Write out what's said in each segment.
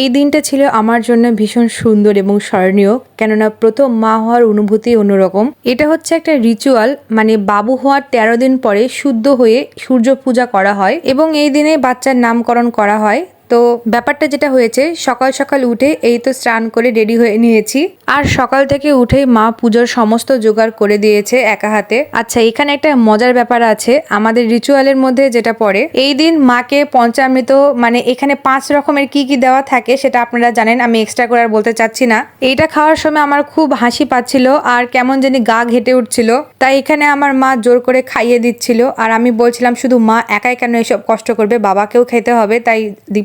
এই দিনটা ছিল আমার জন্য ভীষণ সুন্দর এবং স্মরণীয়, কেননা প্রথম মা হওয়ার অনুভূতি অন্যরকম। এটা হচ্ছে একটা রিচুয়াল মানে বাবু হওয়ার তেরো দিন পরে শুদ্ধ হয়ে সূর্য পূজা করা হয় এবং এই দিনে বাচ্চার নামকরণ করা হয়। তো ব্যাপারটা যেটা হয়েছে, সকাল সকাল উঠে এই তো স্নান করে রেডি হয়ে নিয়েছি। আর সকাল থেকে উঠেই মা পুজোর সমস্ত জোগাড় করে দিয়েছে একা হাতে। আচ্ছা এখানে একটা মজার ব্যাপার আছে। আমাদের রিচুয়ালের মধ্যে যেটা পড়ে, এই দিন মাকে পঞ্চামৃত মানে এখানে পাঁচ রকমের কি কি দেওয়া থাকে সেটা আপনারা জানেন, আমি এক্সট্রা করে আর বলতে চাচ্ছি না। এইটা খাওয়ার সময় আমার খুব হাসি পাচ্ছিল আর কেমন জানি গা ঘেটে উঠছিল। তাই এখানে আমার মা জোর করে খাইয়ে দিচ্ছিল। আর আমি বলছিলাম, শুধু মা একাই কেন এসব কষ্ট করবে? বাবাকেও খেতে হবে। তাই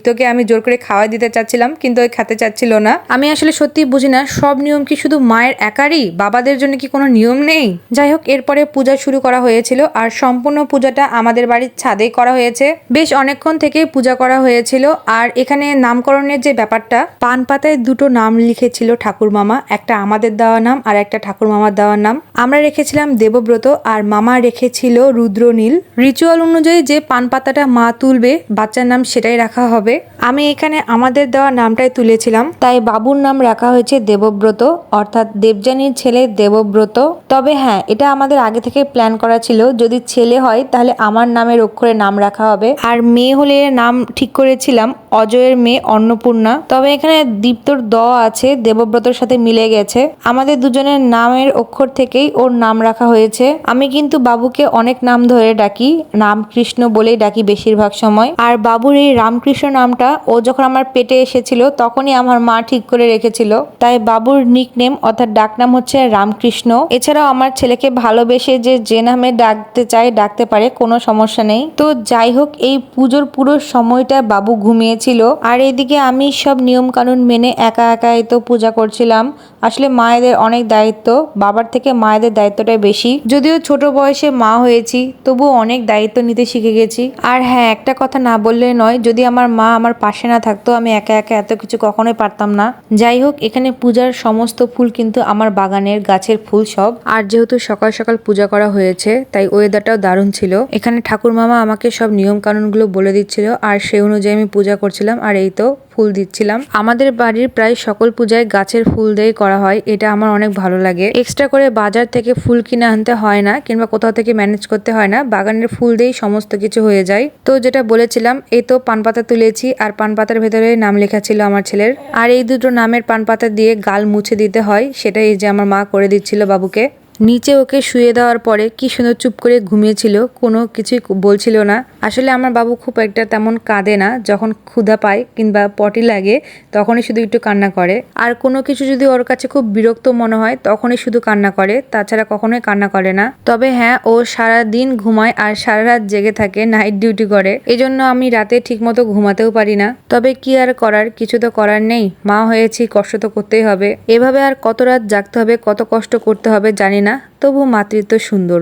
দীপ্তকে আমি জোর করে খাওয়া দিতে চাচ্ছিলাম, কিন্তু ওই খেতে চাচ্ছিল না। আমি আসলে সত্যি বুঝি না, সব নিয়ম কি শুধু মায়ের একারই? বাবাদের জন্য কি কোনো নিয়ম নেই? যাই হোক, এরপরে পূজা শুরু করা হয়েছিল আর সম্পূর্ণ পূজাটা আমাদের বাড়ির ছাদেই করা হয়েছে। বেশ অনেকক্ষণ থেকেই পূজা করা হয়েছিল আর এখানে নামকরণের যে ব্যাপারটা, পান পাতায় দুটো নাম লিখেছিল ঠাকুর মামা একটা আমাদের দেওয়া নাম আর একটা ঠাকুর মামার দেওয়া নাম। আমরা রেখেছিলাম দেবব্রত আর মামা রেখেছিল রুদ্রনীল। রিচুয়াল অনুযায়ী যে পান পাতাটা মা তুলবে, বাচ্চার নাম সেটাই রাখা হবে। আমি এখানে আমাদের দেওয়া নামটাই তুলেছিলাম। তাই বাবুর নাম রাখা হয়েছে দেবব্রত, অর্থাৎ দেবযানীর ছেলে দেবব্রত। তবে হ্যাঁ এটা আমাদের আগে থেকে প্ল্যান করা ছিল। যদি ছেলে হয়, তাহলে আমার নামের অক্ষরে নাম রাখা হবে। আর মেয়ে হলে নাম ঠিক করেছিলাম, অজয়ের মেয়ে অন্নপূর্ণা। তবে এখানে দীপ্তর দ আছে, দেবব্রতর সাথে মিলে গেছে। আমাদের দুজনের নামের অক্ষর থেকেই ওর নাম রাখা হয়েছে। আমি কিন্তু বাবুকে অনেক নাম ধরে ডাকি, রামকৃষ্ণ বলেই ডাকি বেশিরভাগ সময়। আর বাবুর এই রামকৃষ্ণ নামটা, ও যখন আমার পেটে এসেছিল তখনই আমার মা ঠিক করে রেখেছিল। তাই বাবুর নিক নেম অর্থাৎ ডাকনাম হচ্ছে রামকৃষ্ণ। এছাড়াও আমার ছেলেকে ভালোবেসে যে যে নামে ডাকতে চায়, ডাকতে পারে, কোনো সমস্যা নেই। তো যাই হোক, এই পুজোর পুরো সময়টা বাবু ঘুমিয়েছিল। আর এদিকে আমি সব নিয়ম কানুন মেনে একা একা এই তো পূজা করছিলাম। আসলে মায়েদের অনেক দায়িত্ব, বাবার থেকে মায়েদের দায়িত্বটাই বেশি। যদিও ছোট বয়সে মা হয়েছি তবু অনেক দায়িত্ব নিতে শিখে গেছি। আর হ্যাঁ একটা কথা না বললে নয়, যদি আমার মা আমার পাশে না থাকতো আমি একা একা এত কিছু কখনোই পারতাম না। যাই হোক, এখানে পূজার সমস্ত ফুল কিন্তু আমার বাগানের গাছের ফুল সব। আর যেহেতু সকাল সকাল পূজা করা হয়েছে, তাই ওয়েদারটাও দারুণ ছিল। এখানে ঠাকুর মামা আমাকে সব নিয়ম কানুনগুলো বলে দিচ্ছিল, আর সেই অনুযায়ী আমি পূজা করছিলাম, আর এই তো ফুল দিচ্ছিলাম। আমাদের বাড়ির প্রায় সকল পূজায় গাছের ফুল দিয়েই করা হয়, এটা আমার অনেক ভালো লাগে। এক্সট্রা করে বাজার থেকে ফুল কিনে আনতে হয় না, কিংবা কোথাও থেকে ম্যানেজ করতে হয় না, বাগানের ফুল দিয়েই সমস্ত কিছু হয়ে যায়। তো যেটা বলেছিলাম, এই তো পান পাতা তুলেছি আর পান পাতার ভেতরে নাম লেখা ছিল আমার ছেলের। আর এই দুটো নামের পান পাতা দিয়ে গাল মুছে দিতে হয়, সেটাই যে আমার মা করে দিচ্ছিল বাবুকে। নিচে ওকে শুয়ে দেওয়ার পরে কি সুন্দর চুপ করে ঘুমিয়েছিল, কোনো কিছুই বলছিল না। আসলে আমার বাবু খুব একটা তেমন কাঁদে না, যখন ক্ষুধা পায় কিংবা পটি লাগে তখনই শুধু একটু কান্না করে। আর কোনো কিছু যদি ওর কাছে খুব বিরক্ত মনে হয়, তখনই শুধু কান্না করে, তাছাড়া কখনোই কান্না করে না। তবে হ্যাঁ ও সারা দিন ঘুমায় আর সারা রাত জেগে থাকে নাইট ডিউটি করে। এই জন্য আমি রাতে ঠিকমতো ঘুমাতেও পারি না। তবে কি আর করার, কিছু তো করার নেই। মা হয়েছি, কষ্ট তো করতেই হবে। এভাবে আর কত রাত জাগতে হবে, কত কষ্ট করতে হবে জানি না তবু মাতৃত্ব সুন্দর।